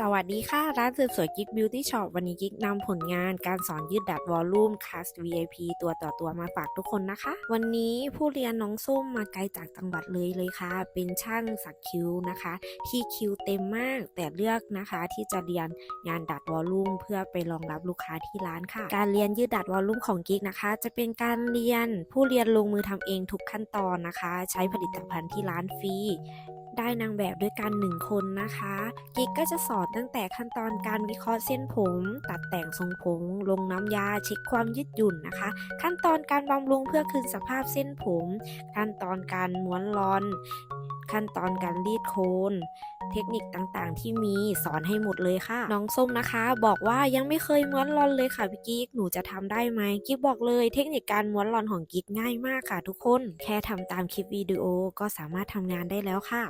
สวัสดีค่ะ ร้านเสริมสวยกิ๊กบิวตี้ช็อปวันนี้กิ๊กนำผลงานการสอนยืดดัดวอลลุ่มคัส VIP ตัวต่อตัวมาฝากทุกคนนะคะ วันนี้ผู้เรียนน้องส้มมาไกลจากจังหวัดเลยเลยค่ะ เป็นช่างสักคิ้วนะคะ ที่คิวเต็มมากแต่เลือกนะคะที่จะเรียนงานดัดวอลลุ่มเพื่อไปรองรับลูกค้าที่ร้านค่ะ การเรียนยืดดัดวอลลุ่มของกิ๊กนะคะ จะเป็นการเรียนผู้เรียนลงมือทำเองทุกขั้นตอนนะคะ ใช้ผลิตภัณฑ์ที่ร้านฟรี ได้นางแบบด้วยกันหนึ่งคนนะคะ กิ๊กก็จะสอนตั้งแต่ขั้นตอนการวิเคราะห์เส้นผม ตัดแต่งทรงผม ลงน้ำยาเช็คความยืดหยุ่นนะคะ ขั้นตอนการบำรุงเพื่อคืนสภาพเส้นผม ขั้นตอนการม้วนรอน ขั้นตอนการรีดโคนเทคนิคต่างๆ ที่มีสอนให้หมดเลยค่ะ น้องส้มนะคะ บอกว่ายังไม่เคยม้วนรอนเลยค่ะพี่กิ๊กหนูจะทำได้ไหมกิ๊กบอกเลย เทคนิคการม้วนรอนของกิ๊กง่ายมากค่ะทุกคน แค่ทำตามคลิปวิดีโอก็สามารถทำงานได้แล้วค่ะ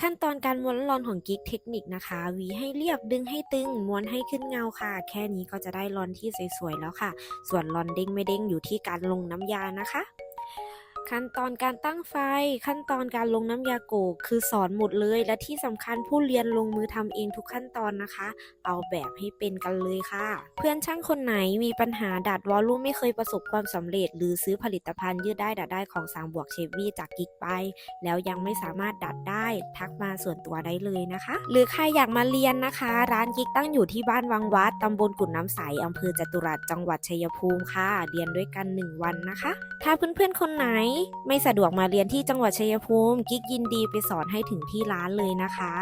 ขั้นตอนการม้วนรอนของกิ๊กเทคนิคนะคะหวีให้เรียบดึงให้ตึงม้วนให้ขึ้นเงาค่ะ แค่นี้ก็จะได้รอนที่สวยๆแล้วค่ะ ส่วนรอนเด้งไม่เด้งอยู่ที่การลงน้ำยานะคะ ขั้นตอนการตั้งไฟ ขั้นตอนการลงน้ำยาโกกคือสอนหมดเลย และที่สำคัญผู้เรียนลงมือทำเองทุกขั้นตอนนะคะ เอาแบบให้เป็นกันเลยค่ะ เพื่อนช่างคนไหนมีปัญหาดัดวอลลุ่มไม่เคยประสบความสำเร็จ หรือซื้อผลิตภัณฑ์ยืดได้ดัดได้ของสามบวกเชฟวี่จากกิ๊กไป แล้วยังไม่สามารถดัดได้ทักมาส่วนตัวได้เลยนะคะ หรือใครอยากมาเรียนนะคะ ร้านกิ๊กตั้งอยู่ที่บ้านวังวัดตำบลกุดน้ำใสอำเภอจตุรัสจังหวัดชัยภูมิค่ะ เรียนด้วยกัน 1 วันนะคะ ถ้าเพื่อนๆคนไหนไม่สะดวกมาเรียนที่จังหวัดชัยภูมิ กิ๊กยินดีไปสอนให้ถึงที่ร้านเลยนะคะ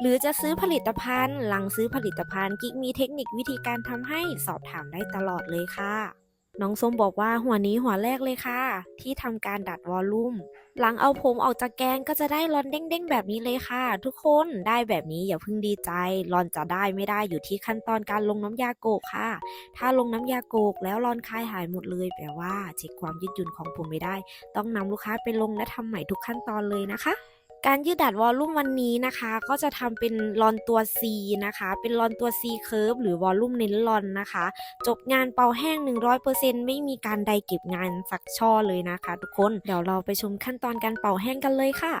หรือจะซื้อผลิตภัณฑ์ หลังซื้อผลิตภัณฑ์กิ๊กมีเทคนิควิธีการทำให้สอบถามได้ตลอดเลยค่ะ น้องส้มบอกว่าหัวนี้หัวแรกเลยค่ะ ที่ทำการดัดวอลลุ่ม หลังเอาผมออกจากแกนก็จะได้รอนเด้งๆแบบนี้เลยค่ะ ทุกคนได้แบบนี้อย่าเพิ่งดีใจรอนจะได้ไม่ได้อยู่ที่ขั้นตอนการลงน้ำยาโกกค่ะ ถ้าลงน้ำยาโกกแล้วรอนคลายหายหมดเลย แปลว่าเช็คความยืดหยุ่นของผมไม่ได้ ต้องนำลูกค้าไปลงและทำใหม่ทุกขั้นตอนเลยนะคะ การยืดดัดวอลลุ่มวันนี้นะคะ ก็จะทำเป็นรอนตัว C นะคะ เป็นรอนตัว C curve หรือวอลลุ่มเน้นรอนนะคะ จบงานเป่าแห้ง 100%ไม่มีการใดเก็บงานสักช่อเลยนะคะ ทุกคน เดี๋ยวเราไปชมขั้นตอนการเป่าแห้งกันเลยค่ะ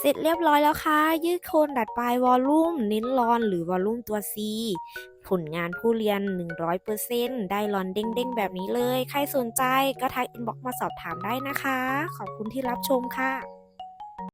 เสร็จเรียบร้อยแล้วค่ะ ยืดโคนดัดปลายวอลลุ่มเน้นรอนหรือวอลลุ่มตัว C ผลงานผู้เรียน 100%ได้รอนเด้งๆแบบนี้เลย ใครสนใจก็ทักอินบ็อกมาสอบถามได้นะคะ ขอบคุณที่รับชมค่ะ